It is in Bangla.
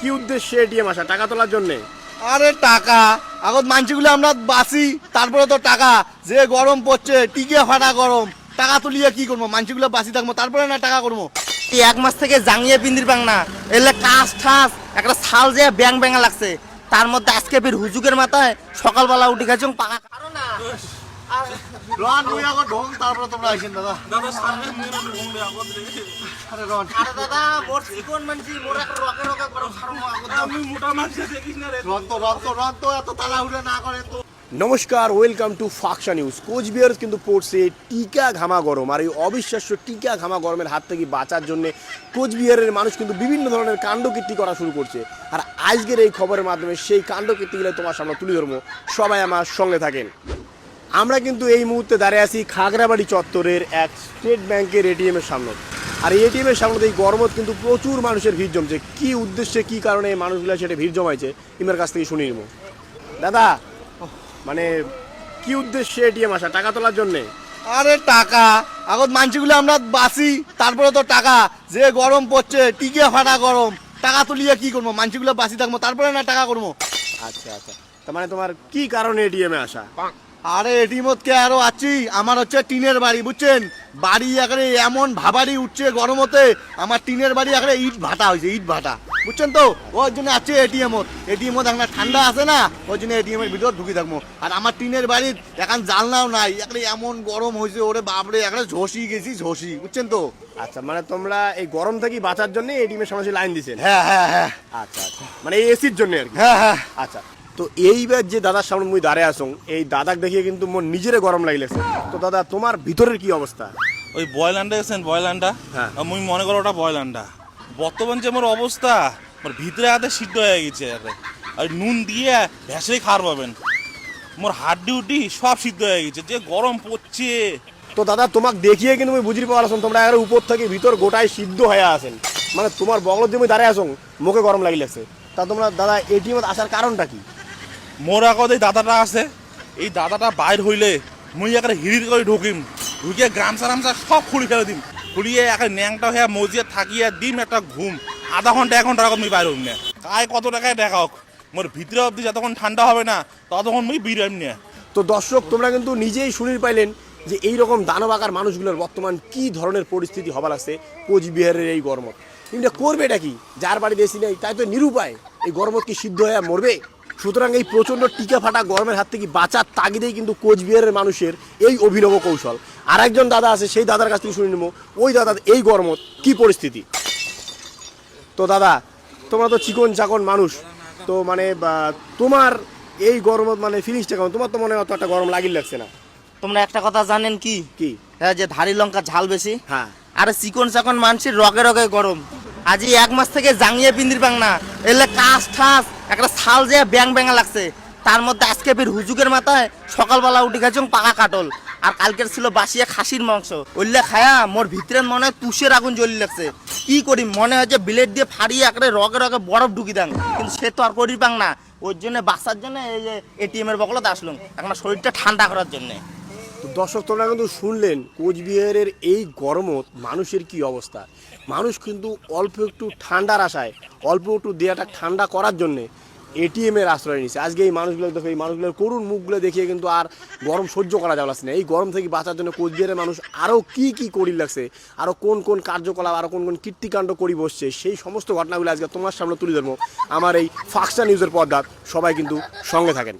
কি উদ্দেশ্যে এটিএম আসা? টাকা তোলার জন্যে? আরে টাকা। এখন মানছিগুলো আমরা বাসি তারপরে তো টাকা। যে গরম পড়ছে টিকে ফাটা গরম। টাকা তুলিয়ে কি করব? মানছিগুলো বাসি থাকব তারপরে না টাকা করব। এই এক মাস থেকে জাঙিয়ে পিন্দির পাং না। এলে কাজ ঠাস একটা ছাল যে ব্যাং ব্যাঙা লাগছে। তার মধ্যে আজকে ফির হুজুকের মাথায় সকালবেলা উঠে গেছে পাকা কারও না। রন মুই এখন ঢোক তারপরে তোমরা আইসেন দাদা। আরে রন। আরে দাদা মোর এখন মানছি মোর একটা রকে রকে গরম সারম রন তো রন তো রন তো এত তাড়াহুড়ো না করে তো। নমস্কার ওয়েলকাম টু ফাকশা নিউজ কোচবিহার কিন্তু পড়ছে টিকা ঘামা গরম আর এই অবিশ্বাস্য টিকা ঘামা গরমের হাত থেকে বাঁচার জন্য কোচবিহারের মানুষ কিন্তু বিভিন্ন ধরনের কাণ্ডকীর্তি করা শুরু করছে। আর আজকের এই খবরের মাধ্যমে সেই কাণ্ডকীর্তিগুলো তোমার সামনে তুলে ধরবো। সবাই আমার সঙ্গে থাকেন। আমরা কিন্তু এই মুহূর্তে দাঁড়িয়ে আছি খাগড়াবাড়ি চত্বরের এক স্টেট ব্যাংকের এটিএম এর সামনে। আর এই এটিএম এর সামনে এই গরমত কিন্তু প্রচুর মানুষের ভিড় জমছে। কি উদ্দেশ্যে কি কারণে এই মানুষগুলো সেটা ভিড় জমাইছে ইমের কাছ থেকে শুনি নিব। দাদা মানে কি উদ্দেশ্যে এটিএম আসা? টাকা তোলার জন্যে? আরে টাকা। আগত মানছিগুলো আমরা বাসি তারপরে তো টাকা। যে গরম পড়ছে টিকে ফাটা গরম। টাকা তুলিয়ে কি করব? মানছিগুলো বাসি থাকব তারপরে না টাকা করব। আচ্ছা আচ্ছা। তার মানে তোমার কি কারণে এটিএম এ আসা? আরে এটিমতকে আরও আছি। আমার হচ্ছে টিনের বাড়ি বুঝছেন? বাড়ি একেবারে এমন ভাবাড়ি উঠছে গরমতে আমার টিনের বাড়ি একেবারে ইট ভাটা হয়েছে ইট ভাটা। বুঝছেন তো? ওর জন্য আছে এটিএম এটিএম এখন ঠান্ডা আছে না ওই জন্য এটিএম এর ভিতর ঢুকে থাকব। আর আমার টিনের বাড়ির এখন জানলাও নাই একেবারে এমন গরম হয়েছে ওরে বাপরে একেবারে ঝসি গেছি ঝসি বুঝছেন তো? আচ্ছা মানে তোমরা এই গরম থেকে বাঁচার জন্য এটিএম এর সামনে লাইন দিছেন হ্যাঁ হ্যাঁ হ্যাঁ। আচ্ছা আচ্ছা। মানে এই এসির জন্য আর কি? হ্যাঁ হ্যাঁ। আচ্ছা। তো এইবার যে দাদার সামনে মুই দাঁড়িয়ে আসুন এই দাদাক দেখিয়ে কিন্তু মোর নিজেরে গরম লাগিলেছে। তো দাদা তোমার ভিতরের কি অবস্থা? ওই বয়লান্ডা গেছেন বয়লান্ডা? হ্যাঁ। মুই মনে করো ওটা বয়লান্ডা। বর্তমান যে আমার অবস্থা মোর ভিতরে হাতে সিদ্ধ হয়ে গেছে আরে। নুন দিয়ে ভেসে খাওয়ার পাবেন। মোর হাড্ডি উড্ডি সব সিদ্ধ হয়ে গেছে যে গরম পড়ছে। তো দাদা তোমাক দেখিয়ে কিন্তু মুই বুঝি পাওয়া তোমরা একেবারে উপর থেকে ভিতর গোটায় সিদ্ধ হয়ে আছেন। মানে তোমার বগলত দিয়ে দাঁড়িয়ে আসুন মুখে গরম লাগিলেছে। তা তোমরা দাদা এটিএম আসার কারণটা কি? মোর আগত এই দাদাটা আছে, এই দাদাটা বাইর হইলে মুই একেবারে হিড়ির করে ঢুকিম, ঢুকিয়ে গামছা রামছা সব খুলি ফেলে দিম। খুলিয়ে একেবারে ন্যাংটা হয়ে মজিয়ে থাকিয়ে দিম একটা ঘুম। আধা ঘণ্টা এক ঘণ্টার আগত মুই বাইর হইম না। কায় কত টাকায় দেখা হোক মোর ভিতরে অবধি যতক্ষণ ঠান্ডা হবে না ততক্ষণ মুই বিরাম না। তো দর্শক, তোমরা কিন্তু নিজেই শুনির পাইলেন যে এই রকম দানব আকার মানুষগুলোর বর্তমান কি ধরনের পরিস্থিতি হবার আছে কোচবিহারের এই গরমত। কিন্তু করবে এটা কি? যার বাড়িতে এসি নেই, তাই তো নিরুপায় এই গরমত কি সিদ্ধ হয়ে মরবে? সুতরাং এই প্রচণ্ড টিকা ফাটা গরমের হাত থেকে বাঁচার তাগিদেই কিন্তু কোচবিহারের মানুষের এই অভিনব কৌশল। আর একজন দাদা আছে সেই দাদার কাছ থেকে শুনে নেব ওই দাদা এই গরমত কি পরিস্থিতি? তো দাদা তোমরা তো চিকন চাকন মানুষ তো মানে তোমার এই গরমত মানে ফিলিংসটা কেমন? তোমার তো মনে হয় অত একটা গরম লাগিল লাগছে না। তোমরা একটা কথা জানেন কি? কি? হ্যাঁ যে ধারি লঙ্কা ঝাল বেশি। হ্যাঁ। আরে চিকন চাকন মানুষের রগে রগে গরম। আজ এক মাস থেকে জাঙিয়ে পিন্দির পাং না। এলে কাজ ঠাস একটা ছাল যে ব্যাং ব্যাঙা লাগছে, তার মধ্যে আজকে ফির হুজুকের মাথায় সকালবেলা উঠে গেছে পাকা কাটল। আর কালকের ছিল বাসিয়া খাসির মাংস। ওইলে খায়া মোর ভিতরে মনে হয় তুষের আগুন জ্বলি লাগছে। কি করি? মনে হয় যে বিলেট দিয়ে ফাড়িয়ে একেবারে রগে রগে বরফ ঢুকি দাং কিন্তু সে তো আর করি পাং না। ওর জন্য বাঁচার জন্য এই যে এটিএম এর বকলতে আসলাম। এখন শরীরটা ঠান্ডা করার জন্য। দর্শক, তোমরা কিন্তু শুনলেন কোচবিহারের এই গরমত মানুষের কি অবস্থা। মানুষ কিন্তু অল্প একটু ঠান্ডার আশায়, অল্প একটু দেয়াটা ঠান্ডা করার জন্যে এটিএম এর আশ্রয় নিচ্ছে আজকে এই মানুষগুলো দেখো, এই মানুষগুলোর করুণ মুখগুলো দেখিয়ে কিন্তু আর গরম সহ্য করা যাচ্ছে না। এই গরম থেকে বাঁচার জন্য কোচবিহারের মানুষ আরও কি কি করি লাগছে আরও কোন কোন কার্যকলাপ আরও কোন কোন কীর্তিকাণ্ড করি বসছে, সেই সমস্ত ঘটনাগুলো আজকে তোমার সামনে তুলে ধরবো। আমার এই ফাক্সা নিউজের পর্দাত সবাই কিন্তু সঙ্গে থাকেন।